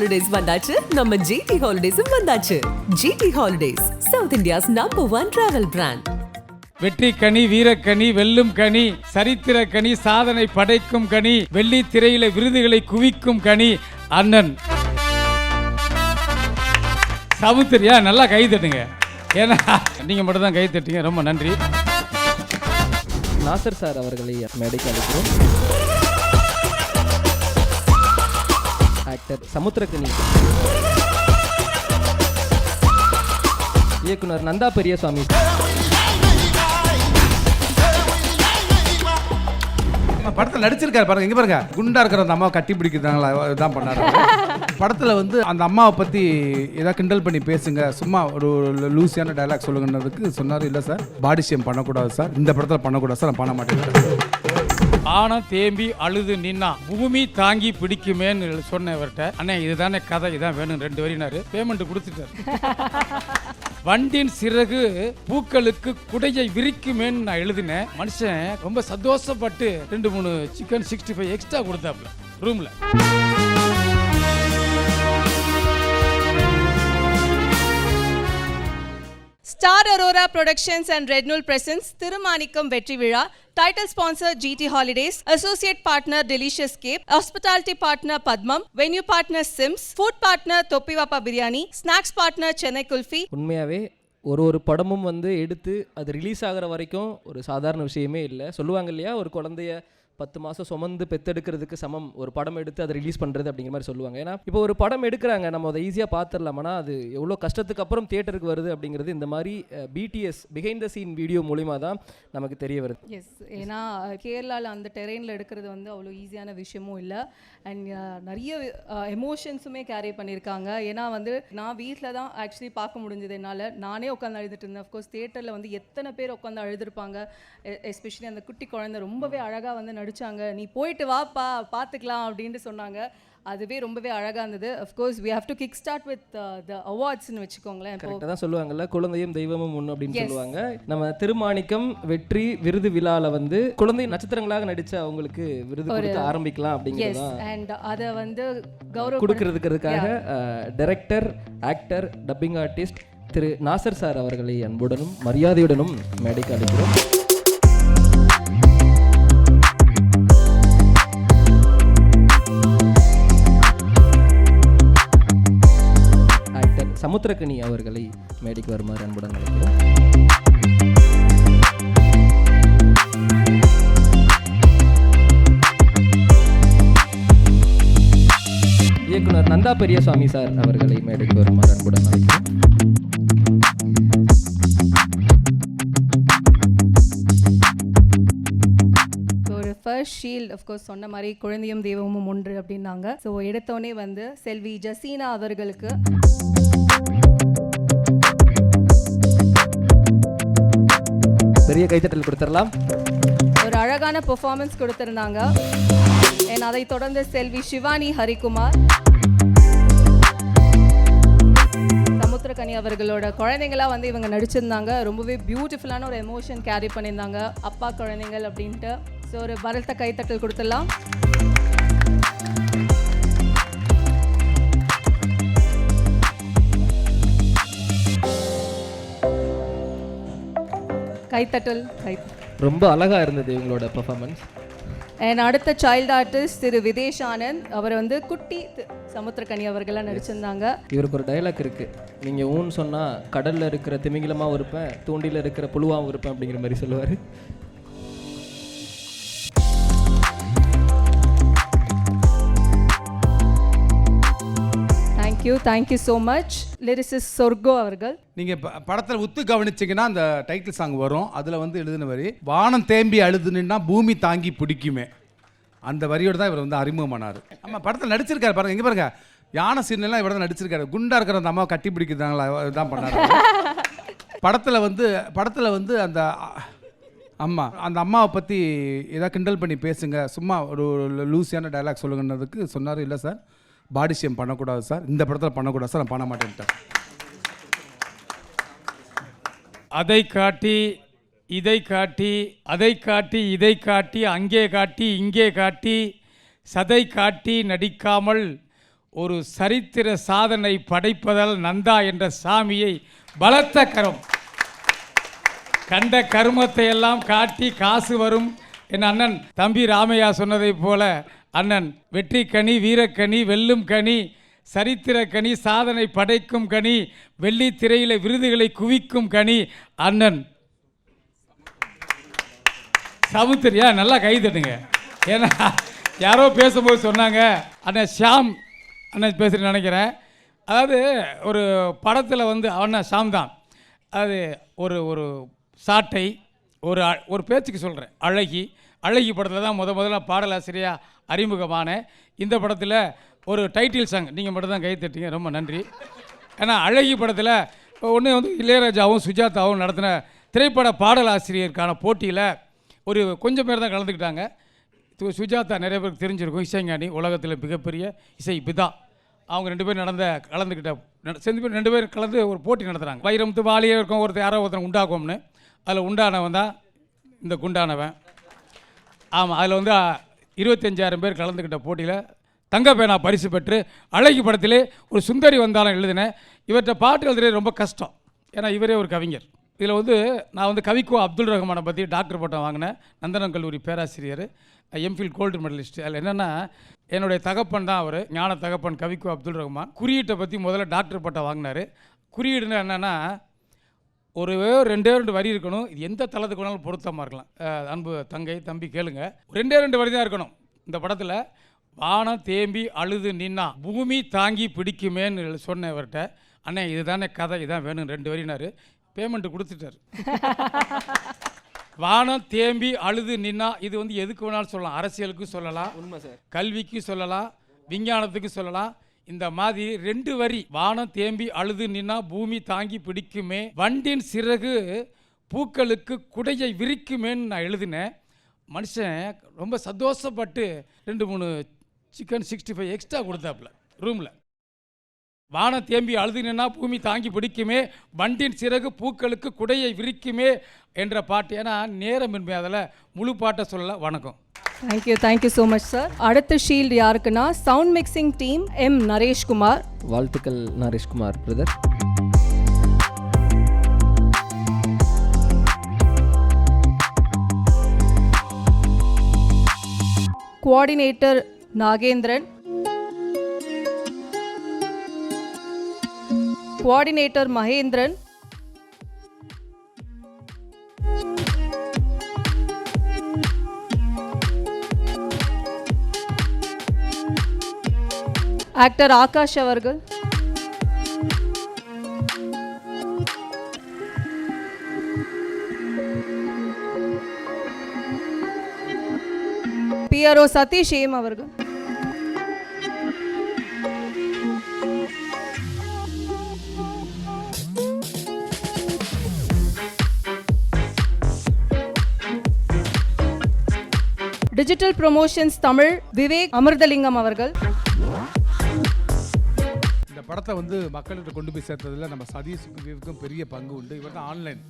Holidays வந்தாச்சு நம்ம GT ஹாலிடேஸும் வந்தாச்சு. GT holidays south India's number one travel brand வெற்றி கனி வீரக்கனி வெல்லும் கனி சரித்திர கனி சாதனை படைக்கும் கனி வெள்ளி திரையில விருதுகளை குவிக்கும் கனி அண்ணன். சமுத்திரியா நல்லா கை தட்டுங்க. ஏன்னா நீங்க மட்டும் தான் கை தட்டுங்க. ரொம்ப நன்றி. நாசர் சார் அவர்களை மேடைக்கு அழைக்கிறோம். ஆக்டர் சமுத்திரக்கனி இயக்குனர் நந்தா பெரியசாமி. படத்தில் நடிச்சிருக்காரு பாருங்க. இங்க பாருங்க. குண்டா இருக்கிற அந்த அம்மாவை கட்டி பிடிக்கிறாங்களா இதான் பண்ணாரு படத்தில் வந்து அந்த அம்மாவை பற்றி ஏதாவது கிண்டல் பண்ணி பேசுங்க. சும்மா ஒரு லூசியான டைலாக் சொல்லுங்கன்றதுக்கு சொன்னார். இல்லை சார். பாடி ஷேம் பண்ணக்கூடாது சார். இந்த படத்தில் பண்ணக்கூடாது சார். நான் பண்ண மாட்டேன். ஆனம் தேம்பி அழுது நின்னா பூமி தாங்கி பிடிக்குமேன்னு சொன்னவர்கிட்ட அண்ணே இதுதானே கதை இதான் வேணும் ரெண்டு வரினாரு. பேமெண்ட் கொடுத்துட்டாரு. வண்டின் சிறகு பூக்களுக்கு குடையை விரிக்குமேன்னு நான் எழுதினேன். மனுஷன் ரொம்ப சந்தோஷப்பட்டு ரெண்டு மூணு சிக்கன் சிக்ஸ்டி ஃபைவ் எக்ஸ்ட்ரா கொடுத்தாப்புல ரூம்ல ஸ்டார் அரோரா ப்ரொடக்ஷன்ஸ் அண்ட் ரெட்னூல் பிரசன்ஸ் திருமாணிக்கம் வெற்றி விழா title sponsor GT holidays associate partner delicious cab hospitality partner Padmam venue partner Sims food partner Thoppivappa biryani snacks partner Chennai kulfi உண்மையாவே ஒரு ஒரு படமும் வந்து எடுத்து அது ரிலீஸ் ஆகிற வரைக்கும் ஒரு சாதாரண விஷயமே இல்லை சொல்லுவாங்க இல்லையா ஒரு குழந்தைய பத்து மாதம் சுமந்து பெத்தெடுக்கிறதுக்கு சமம். ஒரு படம் எடுத்து அதை ரிலீஸ் பண்ணுறது அப்படிங்கிற மாதிரி சொல்லுவாங்க. ஏன்னா இப்போ ஒரு படம் எடுக்கிறாங்க. நம்ம அதை ஈஸியாக பார்த்துடலாம். ஆனால் அது எவ்வளோ கஷ்டத்துக்கு அப்புறம் தியேட்டருக்கு வருது அப்படிங்கிறது இந்த மாதிரி BTS behind the scene video மூலிமா தான் நமக்கு தெரிய வருது. எஸ் ஏன்னா கேரளாவில் அந்த டெரெயினில் எடுக்கிறது வந்து அவ்வளோ ஈஸியான விஷயமும் இல்லை. அண்ட் நிறைய எமோஷன்ஸுமே கேரி பண்ணியிருக்காங்க. ஏன்னா வந்து நான் வீட்டில் தான் ஆக்சுவலி பார்க்க முடிஞ்சது என்னால். நானே உட்காந்து அழுதுட்டு இருந்தேன். அஃப்கோர்ஸ் தேட்டரில் வந்து எத்தனை பேர் உட்காந்து அழுதுருப்பாங்க. எஸ்பெஷலி அந்த குட்டி குழந்தை ரொம்பவே அழகாக வந்து நடிச்சாங்க நீ போயிட்டு வாப்பா பார்த்துக்கலாம் அப்படின்ட்டு சொன்னாங்க. அதுவே ரொம்பவே அழகாக இருந்தது. Of course we have to kick start with the அவார்ட்ஸ்னு வச்சுக்கோங்களேன். கரெக்டாக தான் சொல்லுவாங்கல்ல குழந்தையும் தெய்வமும் ஒன்று அப்படின்னு சொல்லுவாங்க. நம்ம திருமாணிக்கம் வெற்றி விருது விழால வந்து குழந்தை நட்சத்திரங்களாக நடிச்ச அவங்களுக்கு விருது கொடுத்து ஆரம்பிக்கலாம் அப்படிங்கிறது அண்ட் அதை வந்து கௌரவ கொடுக்கறதுக்கிறதுக்காக director actor dubbing artist Thiru Nassar sir அவர்களை அன்புடனும் மரியாதையுடனும் மேடைக்கு அழைக்கிறோம். சமுத்திரக்கனி அவர்களை மேடைக்கு வருமாறு அன்புடன் அழைக்கிறோம். இயக்குனர் நந்தா பெரியசாமி சார் அவர்களை மேடைக்கு வருமாறு அன்புடன் அழைக்கிறோம். ஒரு ஃபர்ஸ்ட் ஷீல்ட் அஃப்கோர்ஸ் சொன்ன மாதிரி குழந்தையும் தெய்வமும் ஒன்று அப்படின்னாங்க. ஸோ எடுத்தோடனே வந்து செல்வி ஜசீனா அவர்களுக்கு பெரிய கைத்தட்டல் கொடுத்துடலாம் ஒரு அழகான பெர்ஃபார்மன்ஸ் கொடுத்துருந்தாங்க. என் அதை தொடர்ந்து செல்வி சிவானி ஹரிகுமார். சமுத்திரகனி அவர்களோட குழந்தைங்களா வந்து இவங்க நடிச்சிருந்தாங்க. ரொம்பவே பியூட்டிஃபுல்லான ஒரு எமோஷன் கேரி பண்ணியிருந்தாங்க. அப்பா குழந்தைங்கள் அப்படின்ட்டு. ஸோ ஒரு பலத்த கைத்தட்டல் கொடுத்துடலாம். கைத்தட்டல் கை ரொம்ப அழகா இருந்தது இவங்களோட பெர்ஃபார்மன்ஸ் அண்ட் அடுத்த சைல்டு ஆர்டிஸ்ட் திரு விதேஷ் ஆனந்த். அவர் வந்து குட்டி சமுத்திரக்கனி அவர்களாக நடிச்சிருந்தாங்க. இவருக்கு ஒரு டைலாக் இருக்கு. நீங்க ஊன்னு சொன்னா கடல்ல இருக்கிற திமிங்கிலமாவும் இருப்பேன் தூண்டில இருக்கிற புழுவாவும் இருப்பேன் அப்படிங்கிற மாதிரி சொல்லுவாரு. Thank you thank you so much lyricist சொர்கோ அவர்கள். நீங்க ப- படத்துல உத்து கவனிச்சீங்கன்னா அந்த டைட்டில் சாங் வரும். அதுல வந்து எழுதின வரி வானம் தேம்பி அழுதுனா பூமி தாங்கி பிடிக்குமே. அந்த வரியோட தான் இவர் வந்து அறிமுகமானார். ஆமா படத்தில் நடிச்சிருக்காரு பாருங்க இங்க பாருங்க. யானை சீன்லாம் இவர் தான் நடிச்சிருக்காரு. குண்டா இருக்கிற அந்த அம்மாவை கட்டி பிடிக்கிறாங்களா இதான் பண்ணாரு படத்துல வந்து படத்துல வந்து அந்த அம்மா அந்த அம்மாவை பத்தி ஏதாவது கிண்டல் பண்ணி பேசுங்க. சும்மா ஒரு லூசியான டயலாக் சொல்லுங்கன்றதுக்கு சொன்னார் இல்லை சார். பாடி ஷேம் பண்ணக்கூடாது சார். இந்த படத்தில் பண்ணக்கூடாது சார். நான் பண்ண மாட்டேன்ட்டேன். அதை காட்டி இதை காட்டி அதை காட்டி இதை காட்டி அங்கே காட்டி இங்கே காட்டி சதை காட்டி நடிக்காமல் ஒரு சரித்திர சாதனை படைப்பதால் நந்தா என்ற சாமியை பலத்த கரம். கண்ட கருமத்தை எல்லாம் காட்டி காசு வரும். என் அண்ணன் தம்பி ராமையா சொன்னதைப் போல அண்ணன் வெற்றி கனி வீரக்கனி வெல்லும் கனி சரித்திர கனி சாதனை படைக்கும் கனி வெள்ளித்திரையில விருதுகளை குவிக்கும் கனி அண்ணன். சமுத்திரியா நல்லா கை தட்டுங்க. ஏன்னா யாரோ பேசும்போது சொன்னாங்க. அண்ணன் ஷாம் அண்ணன் பேசுகிறேன்னு நினைக்கிறேன். அதாவது ஒரு படத்தில் வந்து அண்ணன் ஷாம் தான். அது ஒரு ஒரு சாட்டை ஒரு ஒரு பேச்சுக்கு சொல்கிறேன் அழகி. அழகி படத்தில் தான் முத முதல்ல பாடலாசிரியாக அறிமுகமான இந்த படத்தில் ஒரு டைட்டில் சாங் நீங்கள் மட்டும் தான் கை தட்டிங்க. ரொம்ப நன்றி. ஏன்னா அழகி படத்தில் ஒன்று வந்து இளையராஜாவும் சுஜாதாவும் நடத்தின திரைப்பட பாடலாசிரியருக்கான போட்டியில் ஒரு கொஞ்சம் பேர் தான் கலந்துக்கிட்டாங்க. சுஜாதா நிறைய பேருக்கு தெரிஞ்சிருக்கும். இசைஞானி உலகத்தில் மிகப்பெரிய இசை பிதா. அவங்க ரெண்டு பேரும் நடந்த கலந்துக்கிட்ட சேர்ந்து பேர் ரெண்டு பேரும் கலந்து ஒரு போட்டி நடத்துகிறாங்க வைரமுத்து வாலியே இருக்கும் ஒருத்தர் யாரோ ஒருத்தர் உண்டாக்கும்னு அதில் உண்டானவன் தான் இந்த குண்டானவன். ஆமாம் அதில் வந்து இருபத்தஞ்சாயிரம் பேர் கலந்துக்கிட்ட போட்டியில் தங்கப்பேனா பரிசு பெற்று அழகி படத்திலே ஒரு சுந்தரி வந்தாலும் எழுதினேன் இவற்றை பாட்டு எழுதுறது ரொம்ப கஷ்டம். ஏன்னா இவரே ஒரு கவிஞர். இதில் வந்து நான் வந்து கவிக்கோ அப்துல் ரஹ்மானை பற்றி டாக்டர் பட்டம் வாங்கினேன். நந்தனம் கல்லூரி பேராசிரியர் எம்ஃபில் கோல்டு மெடலிஸ்ட் அதில் என்னென்னா என்னுடைய தகப்பன் தான் அவர் ஞான தகப்பன் கவிக்கோ அப்துல் ரஹ்மான். குறியீட்டை பற்றி முதல்ல டாக்டர் பட்டம் வாங்கினார். குறியீடுன்னு என்னென்னா ஒரு ரெண்டே ரெண்டு வரி இருக்கணும். இது எந்த தளத்துக்கு வேணாலும் பொருத்தமாக இருக்கலாம். அன்பு தங்கை தம்பி கேளுங்க. ரெண்டே ரெண்டு வரி தான் இருக்கணும். இந்த படத்தில் வானம் தேம்பி அழுது நின்னா பூமி தாங்கி பிடிக்குமேன்னு சொன்னேன் இவர்கிட்ட அண்ணே இதுதானே கதை இதான் வேணும் ரெண்டு வரினாரு. பேமெண்ட் கொடுத்துட்டாரு. வானம் தேம்பி அழுது நின்னா இது வந்து எதுக்கு வேணாலும் சொல்லலாம். அரசியலுக்கு சொல்லலாம். உண்மை சார். கல்விக்கு சொல்லலாம். விஞ்ஞானத்துக்கு சொல்லலாம். இந்த மாதிரி ரெண்டு வரி வானம் தேம்பி அழுது நின்னா பூமி தாங்கி பிடிக்குமே வண்டின் சிறகு பூக்களுக்கு குடையை விரிக்குமேன்னு நான் எழுதினேன். மனுஷன் ரொம்ப சந்தோஷப்பட்டு ரெண்டு மூணு சிக்கன் சிக்ஸ்டி ஃபைவ் எக்ஸ்ட்ரா கொடுத்தாப்புல ரூமில் வானம் தேம்பி அழுது நின்னா பூமி தாங்கி பிடிக்குமே வண்டின் சிறகு பூக்களுக்கு குடையை விரிக்குமே என்ற பாட்டு. ஏன்னா நேரமின்மை அதில் முழு பாட்டை சொல்லல. வணக்கம். Thank you thank you so much sir அடுத்த ஷீல்டு யாருக்குன்னா sound mixing team M Nareshkumar வாழ்த்துக்கள் Nareshkumar brother coordinator Nagendran coordinator Mahendran actor Akash அவர்கள் பிஆர்ஓ சதீஷ் ஏம் அவர்கள் டிஜிட்டல் ப்ரொமோஷன்ஸ் தமிழ் விவேக் அமிர்தலிங்கம் அவர்கள். இந்த படத்தை வந்து மக்கள்கிட்ட கொண்டு போய் சேர்த்ததுல நம்ம சதீஷுக்கும் விவேக்கும் பெரிய பங்கு உண்டு. இவர் தான் ஆன்லைன்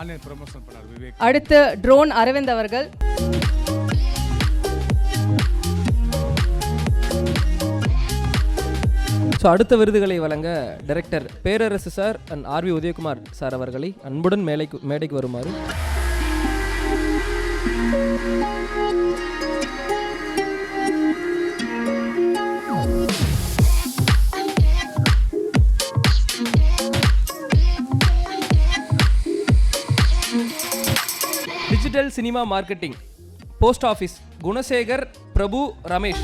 ஆன்லைன் ப்ரொமோஷன் பண்ணார் விவேக். அடுத்து ட்ரோன் அரவிந்த் அவர்கள். ஸோ அடுத்த விருதுகளை வழங்க director Perarasu sir and RV Udhayakumar sir அவர்களை அன்புடன் மேலைக்கு மேடைக்கு வருமாறு. cinema marketing post office Gunasekar Prabhu Ramesh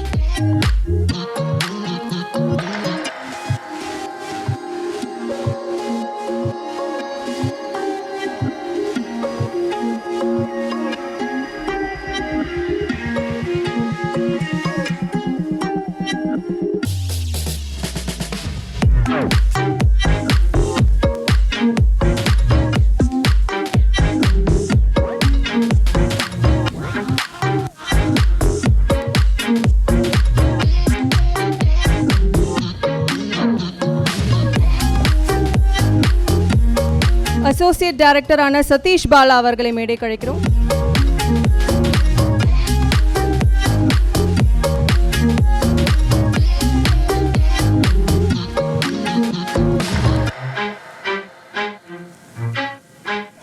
associate டைரக்டரான Satish Bala அவர்களை மேடை கழிக்கிறோம்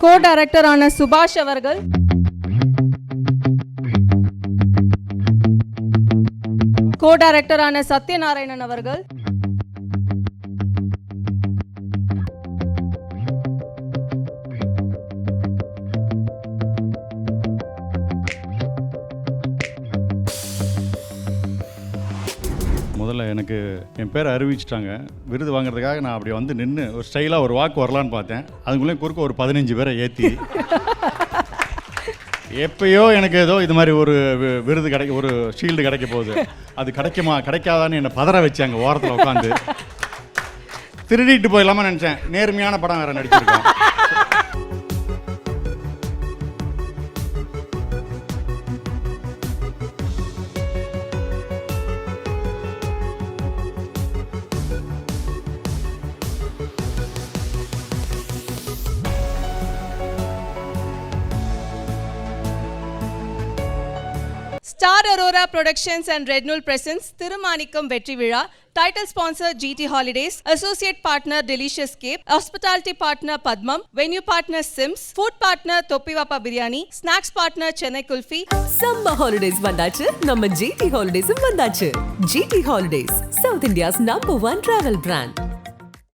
கோ டைரக்டரான சுபாஷ் அவர்கள். கோ டைரக்டரான சத்யநாராயணன் அவர்கள். முதல்ல எனக்கு என் பேரை அறிவிச்சிட்டாங்க. விருது வாங்குறதுக்காக நான் அப்படி வந்து நின்று ஒரு ஸ்டைலாக ஒரு வாக்கு வரலான்னு பார்த்தேன். அதுக்குள்ளேயும் குறுக்க ஒரு பதினஞ்சு பேரை ஏற்றி எப்பயோ எனக்கு ஏதோ இது மாதிரி ஒரு வி- விருது கிடைக்க ஒரு ஷீல்டு கிடைக்க போகுது. அது கிடைக்குமா கிடைக்காதான்னு என்னை பதற வச்சாங்க ஓரத்தில் உட்காந்து திருடிட்டு போயிடலாமா நினச்சேன். நேர்மையான படம் வேறு நடிச்சிருக்கேன் ஸ்டார் அரோரா ப்ரொடக்ஷன்ஸ் அண்ட் ரெட்னூல் பிரசன்ஸ் திருமாணிக்கம் வெற்றி விழா title sponsor GT holidays associate partner delicious cab hospitality partner Padmam venue partner Sims food partner Thoppivappa biryani snacks partner Chennai kulfi சம்ம ஹாலிடேஸ் வந்தாச்சு. நம்ம ஜிடி ஹாலிடேஸும் வந்தாச்சு. GT holidays south India's number one travel brand